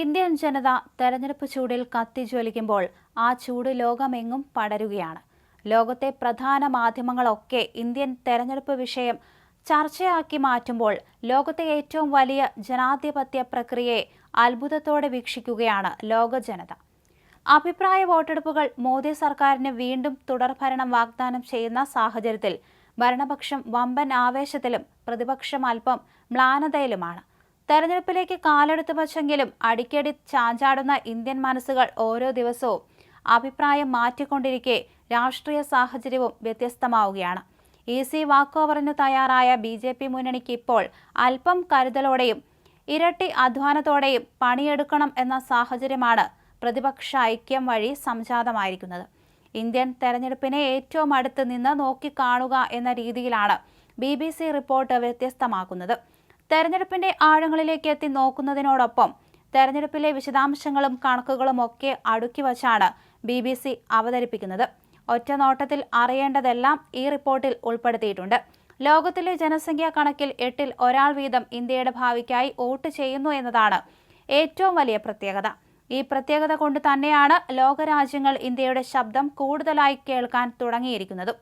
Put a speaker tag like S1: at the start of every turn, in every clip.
S1: Indian ജനത തെരഞ്ഞെടുപ്പ് ചൂടിൽ കത്തിജ്വലിക്കുമ്പോൾ ആ ചൂട് ലോകമെങ്ങും പടരുകയാണ്. ലോകത്തെ പ്രധാന മാധ്യമങ്ങളൊക്കെ ഇന്ത്യൻ തെരഞ്ഞെടുപ്പ് വിഷയം ചർച്ചയാക്കി മാറ്റുമ്പോൾ ലോകത്തെ ഏറ്റവും വലിയ ജനാധിപത്യ പ്രക്രിയയെ അത്ഭുതത്തോടെ വീക്ഷിക്കുകയാണ് ലോക ജനത. അഭിപ്രായ വോട്ടെടുപ്പുകൾ മോദി സർക്കാരിന് വീണ്ടും തുടർഭരണം വാഗ്ദാനം ചെയ്യുന്ന സാഹചര്യത്തിൽ ഭരണപക്ഷം വമ്പൻ ആവേശത്തിലും പ്രതിപക്ഷം അല്പം മ്ലാനതയിലുമാണ്. തെരഞ്ഞെടുപ്പിലേക്ക് കാലെടുത്ത് വച്ചെങ്കിലും അടിക്കടി ചാഞ്ചാടുന്ന ഇന്ത്യൻ മനസ്സുകൾ ഓരോ ദിവസവും അഭിപ്രായം മാറ്റിക്കൊണ്ടിരിക്കെ രാഷ്ട്രീയ സാഹചര്യവും വ്യത്യസ്തമാവുകയാണ്. ഈസി വാക്കോവറിന് തയ്യാറായ ബി ജെ പി മുന്നണിക്ക് ഇപ്പോൾ അല്പം കരുതലോടെയും ഇരട്ടി അധ്വാനത്തോടെയും പണിയെടുക്കണം എന്ന സാഹചര്യമാണ് പ്രതിപക്ഷ ഐക്യം വഴി സംജാതമായിരിക്കുന്നത്. ഇന്ത്യൻ തെരഞ്ഞെടുപ്പിനെ ഏറ്റവും അടുത്ത് നിന്ന് നോക്കിക്കാണുക എന്ന രീതിയിലാണ് ബി ബി സി റിപ്പോർട്ട് വ്യത്യസ്തമാക്കുന്നത്. തെരഞ്ഞെടുപ്പിന്റെ ആഴങ്ങളിലേക്ക് എത്തി നോക്കുന്നതിനോടൊപ്പം തെരഞ്ഞെടുപ്പിലെ വിശദാംശങ്ങളും കണക്കുകളും ഒക്കെ അടുക്കി വച്ചാണ് ബി ബി സി അവതരിപ്പിക്കുന്നത്. ഒറ്റ നോട്ടത്തിൽ അറിയേണ്ടതെല്ലാം ഈ റിപ്പോർട്ടിൽ ഉൾപ്പെടുത്തിയിട്ടുണ്ട്. ലോകത്തിലെ ജനസംഖ്യാ കണക്കിൽ എട്ടിൽ ഒരാൾ വീതം ഇന്ത്യയുടെ ഭാവിക്കായി വോട്ട് ചെയ്യുന്നു എന്നതാണ് ഏറ്റവും വലിയ പ്രത്യേകത. ഈ പ്രത്യേകത കൊണ്ട് തന്നെയാണ് ലോകരാജ്യങ്ങൾ ഇന്ത്യയുടെ ശബ്ദം കൂടുതലായി കേൾക്കാൻ തുടങ്ങിയിരിക്കുന്നത്.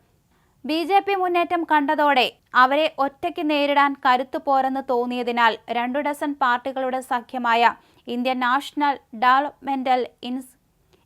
S1: ബി ജെ പി മുന്നേറ്റം കണ്ടതോടെ അവരെ ഒറ്റയ്ക്ക് നേരിടാൻ കരുത്തു പോരെന്ന് തോന്നിയതിനാൽ രണ്ടു ഡസൻ പാർട്ടികളുടെ സഖ്യമായ Indian national developmental ins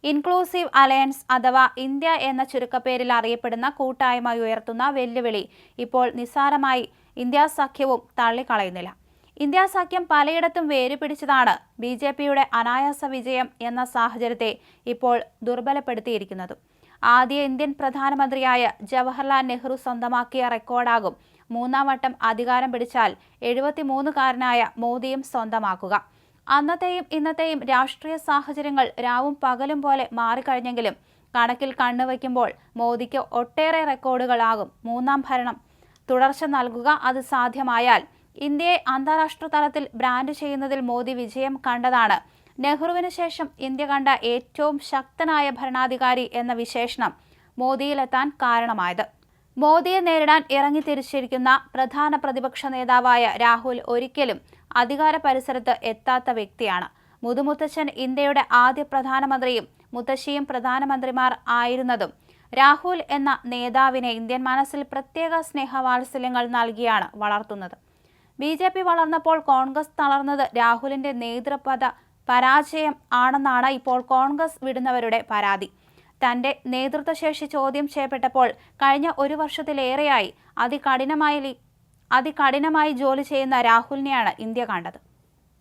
S1: inclusive alliance അഥവാ ഇന്ത്യ എന്ന ചുരുക്കപ്പേരിൽ അറിയപ്പെടുന്ന കൂട്ടായ്മ ഉയർത്തുന്ന വെല്ലുവിളി ഇപ്പോൾ നിസ്സാരമായി ഇന്ത്യ സഖ്യവും തള്ളിക്കളയുന്നില്ല. ഇന്ത്യ സഖ്യം പലയിടത്തും വേരുപിടിച്ചതാണ് ബി ജെ പിയുടെ അനായാസ വിജയം എന്ന സാഹചര്യത്തെ ഇപ്പോൾ ദുർബലപ്പെടുത്തിയിരിക്കുന്നത്. ആദ്യ ഇന്ത്യൻ പ്രധാനമന്ത്രിയായ ജവഹർലാൽ നെഹ്റു സ്വന്തമാക്കിയ റെക്കോർഡാകും. മൂന്നാം വട്ടം അധികാരം പിടിച്ചാൽ എഴുപത്തിമൂന്നുകാരനായ മോദിയും സ്വന്തമാക്കുക. അന്നത്തെയും ഇന്നത്തെയും രാഷ്ട്രീയ സാഹചര്യങ്ങൾ രാവും പകലും പോലെ മാറിക്കഴിഞ്ഞെങ്കിലും കണക്കിൽ കണ്ണുവയ്ക്കുമ്പോൾ മോദിക്ക് ഒട്ടേറെ റെക്കോർഡുകളാകും മൂന്നാം ഭരണം. തുടർച്ച നൽകുക അത് സാധ്യമായാൽ ഇന്ത്യയെ അന്താരാഷ്ട്ര തലത്തിൽ ബ്രാൻഡ് ചെയ്യുന്നതിൽ മോദി വിജയം കണ്ടതാണ്. നെഹ്റുവിന് ശേഷം ഇന്ത്യ കണ്ട ഏറ്റവും ശക്തനായ ഭരണാധികാരി എന്ന വിശേഷണം മോദിയിലെത്താൻ കാരണമായത്. മോദിയെ നേരിടാൻ ഇറങ്ങി തിരിച്ചിരിക്കുന്ന പ്രധാന പ്രതിപക്ഷ നേതാവായ രാഹുൽ ഒരിക്കലും അധികാര പരിസരത്ത് എത്താത്ത വ്യക്തിയാണ്. മുതുമുത്തച്ഛൻ ഇന്ത്യയുടെ ആദ്യ പ്രധാനമന്ത്രിയും മുത്തശ്ശിയും പ്രധാനമന്ത്രിമാർ ആയിരുന്നതും രാഹുൽ എന്ന നേതാവിനെ ഇന്ത്യൻ മനസ്സിൽ പ്രത്യേക സ്നേഹവാത്സല്യങ്ങൾ നൽകിയാണ് വളർത്തുന്നത്. ബി ജെ പി വളർന്നപ്പോൾ കോൺഗ്രസ് തളർന്നത് രാഹുലിന്റെ നേതൃപദ പരാജയം ആണെന്നാണ് ഇപ്പോൾ കോൺഗ്രസ് വിടുന്നവരുടെ പരാതി. തന്റെ നേതൃത്വശേഷി ചോദ്യം ചെയ്യപ്പെട്ടപ്പോൾ കഴിഞ്ഞ ഒരു വർഷത്തിലേറെയായി അതികഠിനമായി അതികഠിനമായി ജോലി ചെയ്യുന്ന രാഹുലിനെയാണ് ഇന്ത്യ കണ്ടത്.